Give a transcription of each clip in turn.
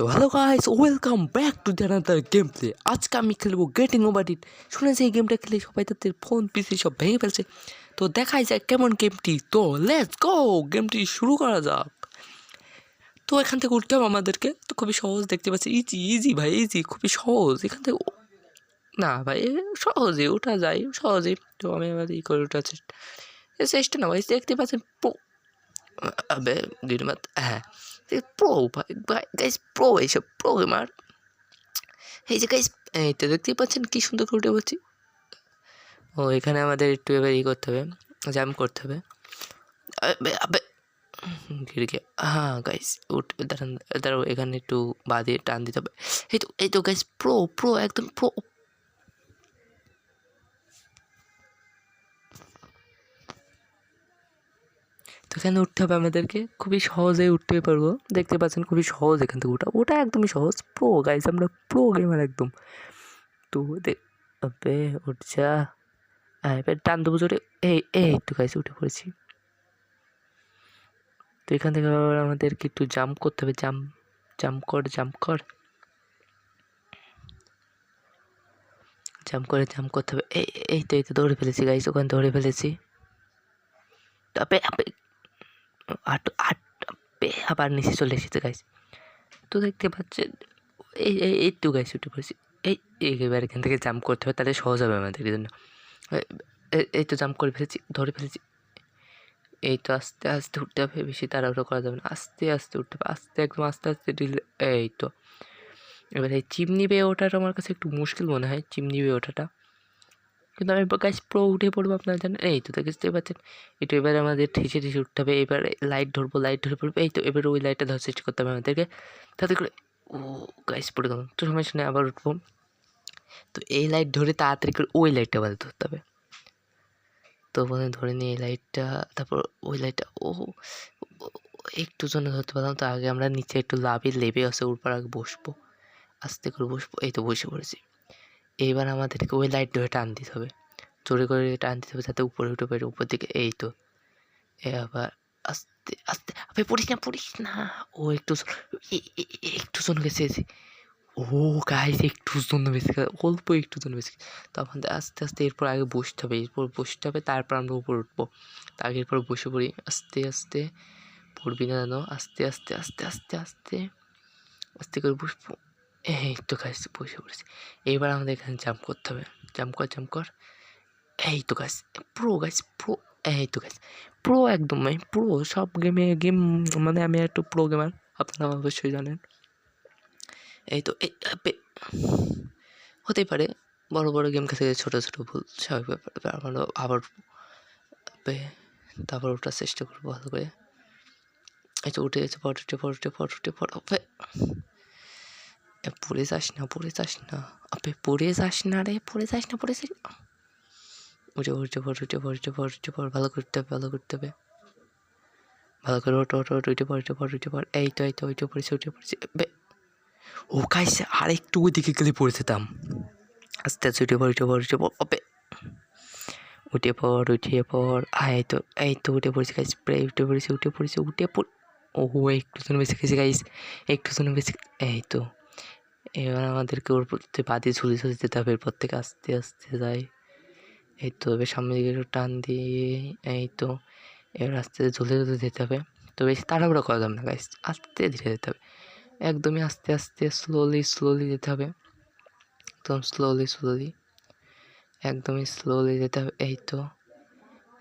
তো hello guys welcome back to the another game play আজকে আমি খেলব গেটিং ওভার ইট শুনেছি এই গেমটা খেলে সবাই তাদের ফোন পিসি সব ভেঙে ফেলছে। তো দেখাই যায় কেমন গেমটি তো লেটস গো গেমটি শুরু করা যাক। তো এখান থেকে উঠতে হবে আমাদেরকে। তো খুবই সহজ দেখতে পাচ্ছি। ইজি ইজি ভাই ইজি খুবই সহজ। এখান থেকে না ভাই, সহজে ওঠা যায়, সহজে। তো আমি এবার ই করে ওঠা চেষ্টা চেষ্টা না ভাই, দেখতে পাচ্ছেন দুই হ্যাঁ। প্রো গাইস প্রো এইসব প্রো গেমার এই যে গাইস এই তো দেখতেই পাচ্ছেন কি সুন্দর করে উঠে বলছি? ও, এখানে আমাদের একটু এবার ই করতে হবে জাম্প করতে হবে। আবে হ্যাঁ গাইস উঠ, দাঁড়ান, দাঁড়াও, এখানে একটু বাদিয়ে টান দিতে হবে। এই তো এই তো গাইস প্রো প্রো একদম প্রো তো এখানে উঠতে হবে আমাদেরকে। খুবই সহজে উঠতে পারব। দেখতে পাচ্ছেন খুবই সহজ এখান থেকে ওঠা ওটা একদমই সহজ। প্রো গাইজ আমরা প্রো গেমার একদম। তো দেখ আবে উঠছা হ্যাঁ এবার টান দেবো জোরে। এই এই তো গাইজ উঠে পড়েছি। তো এখান থেকে আবার আমাদেরকে একটু জাম্প করতে হবে। জাম্প জাম্প কর জাম্প কর। জাম্প করে জাম্প করতে হবে। এই এই তো এই তো দৌড়ে ফেলেছি গাইজ ওখানে দৌড়ে ফেলেছি। তবে আট আট আবার নিচে চলে এসেছে গাইজ তো দেখতে পাচ্ছেন, এই এই তো গাইজ উঠে পড়েছি। এই এবার এখান থেকে জাম্প করতে হবে, তাহলে সহজ হবে আমাদের জন্য। এই- তো জাম্প করে ফেলেছি, ধরে ফেলেছি। এই তো আস্তে আস্তে উঠতে হবে, বেশি তাড়াহুড়ো করা যাবে না। আস্তে আস্তে উঠতে হবে, আস্তে, একদম আস্তে আস্তে এই তো। এবার এই চিমনি বেয়ে ওঠাটা আমার কাছে একটু মুশকিল মনে হয়, চিমনি বেয়ে ওঠাটা। কিন্তু আমি গাছ প্রো উঠে পড়ব আপনারা জানেন? এই তো দেখতে পাচ্ছেন? একটু এবার আমাদের ঠেসে ঠেসে উঠতে হবে, এবার লাইট ধরবো লাইট ধরে পড়ব, এই তো এবার ওই লাইটটা ধর চেষ্টা করতে হবে আমাদেরকে। তাতে করে, ও গাছ পড়ে গেলাম তো সমস্যা নেই আবার উঠবো। তো এই লাইট ধরে তাড়াতাড়ি করে ওই লাইটটা আবার ধরতে হবে। তো ওখানে ধরে নিয়ে এই লাইটটা তারপর ওই লাইটটা ও একটু জন্য ধরতে পারলাম, তো আগে আমরা নিচে একটু লাভে, লেবে আসে উপর আগে বসবো। আস্তে করে বসবো, এই তো বসে পড়েছি। এইবার আমাদেরকে ওই লাইট ধরে টান দিতে হবে। জোরে করে টান দিতে হবে যাতে উপরে উঠে পারে উপর দিকে এই তো। এ আবার আস্তে আস্তে। আবে পড়িস না পড়িস না। ও একটু একটু জন গেছে ও গাইস একটু জন বেশি অল্প একটু জন বেশি তখন আস্তে আস্তে এরপর আগে বসতে হবে। এরপর বসতে হবে, তারপর আমরা উপরে উঠবো। তার এরপর বসে পড়ি। আস্তে আস্তে। পড়বি না জানো আস্তে আস্তে আস্তে আস্তে আস্তে। আস্তে করে বসবো। এই তো গাছ বসে পড়েছি এইবার আমাদের এখানে জাম্প করতে হবে। জাম্প কর জাম্প কর। এই তো গাছ প্রো গাছ প্রো এই তো গাছ প্রো একদম আমি প্রো সব গেমে গেম মানে আমি একটু প্রো গেমার আপনারা অবশ্যই জানেন। এই তো হতেই পারে বড় বড় গেম খেলে ছোটো ছোটো ভুল স্বাভাবিক ব্যাপার আমরা আবার তারপর ওঠার চেষ্টা করব ভালো করে। এই তো উঠে গেছে ফটো উঠে পর উঠে পর উঠে এ, পড়ে যাস না পড়ে যাস না আপে পড়ে যাস না রে পড়ে যাস না পড়ে যাস না উঠে উঠে পর উঠে পর উঠে পর উঠে পর ভালো করতে হবে ভালো করতে হবে ভালো করে ওটো ওটো ওটো উঠে পর উঠে পর উঠে পর এই তো এই তো উঠে পড়েছে উঠে পড়েছে ও খাইছে আর একটু ওইদিকে গেলে পড়েছিতাম আস্তে আস্তে উঠে পর উঠে পর উঠে পর অবে উঠে পড় উঠে পড় আয় তো এই তো উঠে পড়েছে গাইস প্রায় উঠে পড়েছে উঠে পড়েছে উঠে পড় ও একটু জন বেশি গেছে গাইস একটু জন বেশি এই তো এবার আমাদেরকে ওর প্রতি বাদি ঝুলি ঝুলি যেতে হবে। এরপর থেকে আস্তে আস্তে যাই। এই তো এবার সামনের দিকে একটু টান দিয়ে, এই তো এবার আস্তে আস্তে ঝুলে ঝুলে যেতে হবে। তো বেশি তাড়াহুড়ো করা যাবে না গাইস আস্তে ধীরে যেতে হবে। একদমই আস্তে আস্তে স্লোলি স্লোলি যেতে হবে। একদম স্লোলি স্লোলি একদমই স্লোলি যেতে হবে। এই তো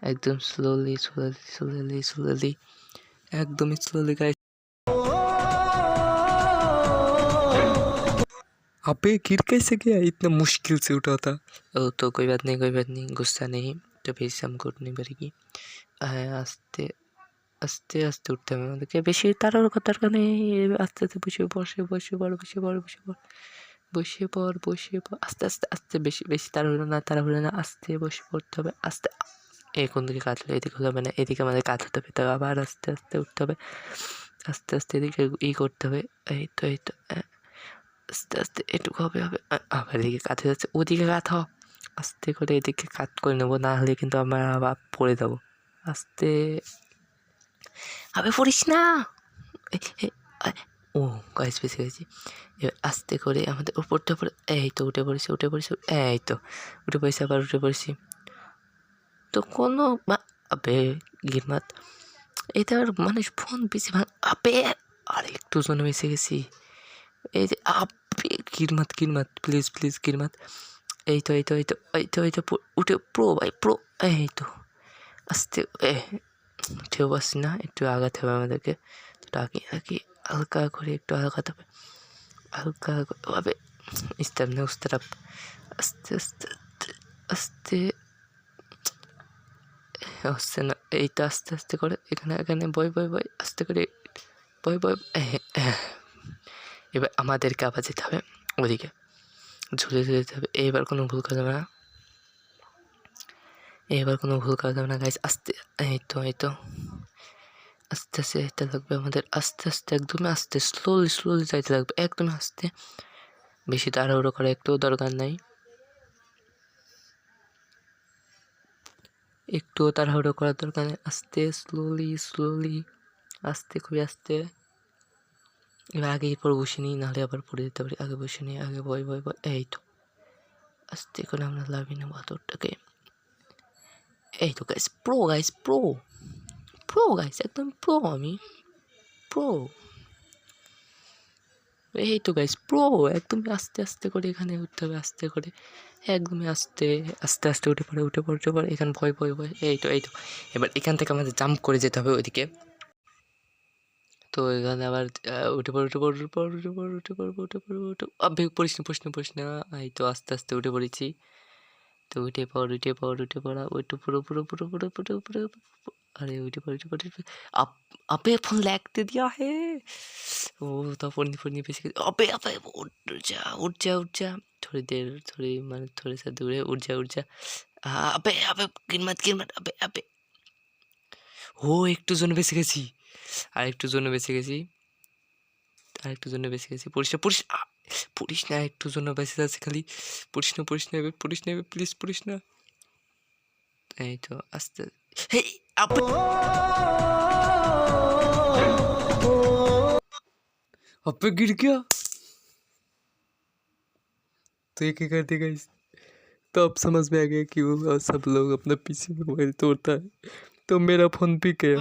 একদম স্লোলি স্লোলি স্লোলি স্লোলি একদমই স্লোলি গাইস अबे गिर कैसे गया इतना मुश्किल से उठा था ओ तो कोई बात नहीं कोई बात नहीं गुस्सा नहीं तो फिर से हमको उठनी पड़ेगी হ্যাঁ আস্তে আস্তে আস্তে উঠতে হবে আমাদেরকে বেশি তাড়াহুড়ো করার দরকার নেই আস্তে আস্তে বসে বসে বসে পড় বসে পড় বসে পড় বসে পড় বসে পড় আস্তে আস্তে আস্তে বেশি বেশি তাড়াহুড়ো না তাড়াহুড়ো না আস্তে বসে পড়তে হবে আস্তে এই কোন দিকে কাজ হলো এদিকে হলে হবে না এদিকে আমাদের কাজ হতে হবে তবে আবার আস্তে আস্তে উঠতে হবে আস্তে আস্তে এদিকে ই করতে হবে এই তো এই তো আহ, আস্তে আস্তে এটুকু হবে হবে। আবার এদিকে কাজ হয়ে যাচ্ছে। ওদিকে কাত হ আস্তে করে এদিকে কাত করে নেব, না হলে কিন্তু আমরা আবার পড়ে যাব। আস্তে। আবে পড়িস না। ও গাইস বেঁচে গেছি। এবার আস্তে করে আমাদের উপরটা পরে এই তো উঠে পড়েছি উঠে পড়েছি, এই তো উঠে পড়েছি, আবার উঠে পড়েছি। তো কোনো আবে গিরমাত এটা আর মানুষ ফোন বেশি ভাঙ, আবে আর একটু জন্য বেঁচে গেছি। এই যে আবে গিরমাত গিরমাত প্লিজ প্লিজ গিরমাত এই তো এই তো এই তো এই তো এই তো উঠে, প্রো, ভাই, প্রো, এই তো। আস্তে, এ, উঠেও পারছি না, একটু আগাতে হবে আমাদেরকে। তো ডাকি হালকা করে একটু আগাতে হবে। হালকা ভাবে ইস্তাব না উস্তারাপ আস্তে আস্তে আস্তে হচ্ছে না এইটা আস্তে আস্তে করে, এখানে এখানে, বয় বয় বয়, আস্তে করে। বয় বয় এবার আমাদেরকে আবার যেতে হবে ওদিকে। ঝুলে ঝুলে যেতে হবে। এইবার কোনো ভুল করা যাবে না। এবার কোনো ভুল করা যাবে না গাইজ আস্তে, এই তো এই তো। আস্তে আস্তে যেতে লাগবে আমাদের। আস্তে আস্তে, একদমই আস্তে। স্লোলি স্লোলি যাইতে লাগবে। একদমই আস্তে। বেশি তাড়াহুড়ো করা একটু দরকার নাই। একটুও তাড়াহুড়ো করার দরকার নেই। আস্তে স্লোলি স্লোলি আস্তে, খুবই আস্তে। এবার আগে এরপর বসে নিই, নাহলে আবার পড়ে যেতে পারি। আগে বসে নিই, আগে বয় বয় বয় এই তো। আস্তে করে আমরা লাভি নেব হাতরটাকে এই তো guys pro guys pro pro guys একদম প্রো আমি। প্রো এই তো গাইস প্রো একদমই আস্তে আস্তে করে এখানে উঠতে হবে, আস্তে করে। একদমই আস্তে আস্তে আস্তে উঠে পড়ে উঠে পড়ে, উঠে এখানে ভয় ভয় ভয়। এই তো এই তো। এবার এখান থেকে আমাদের জাম্প করে যেতে হবে ওইদিকে। তো এখানে আবার আহ, উঠে পড়ে উঠে পড়ে উঠে পড়ে উঠে পড়ে উঠে পড়বো উঠে পড়বো উঠে আবে পড়িস না পড়িস না পড়িস না এই তো আস্তে আস্তে উঠে পড়েছি তো উঠে পড় উঠে পড় উঠে পড়া উঠে পুরো পুরো পুরো পুরো পুরো পুরো अरे उठे पड़े उठे पड़े उठे- अब अबे फोन लैग दे दिया है ओ तो फोन फोन पे से अबे अबे उठ जा उठ जा उठ जा थोड़ी देर थोड़ी মানে थोड़े सा दूर है उठ जा उठ जा आ, अबे अबे गिर मत गिर मत अबे अबे ও একটু জন্য বেঁচে গেছি আর একটু জন্য বেঁচে গেছি আর একটু জন্য বেঁচে গেছি পড়িস না পড়িস আ, পড়িস না একটু জন্য বেঁচে যাচ্ছে খালি পড়িস না পড়িস না এবার পড়িস না প্লিজ পড়িস না এই তো আস্তে হেই আবে अबे गिर गया तो ये क्या करते गाइस तो अब समझ में आ गया कि वो सब लोग अपना पीसी मोबाइल तोड़ता है तो मेरा फोन भी गया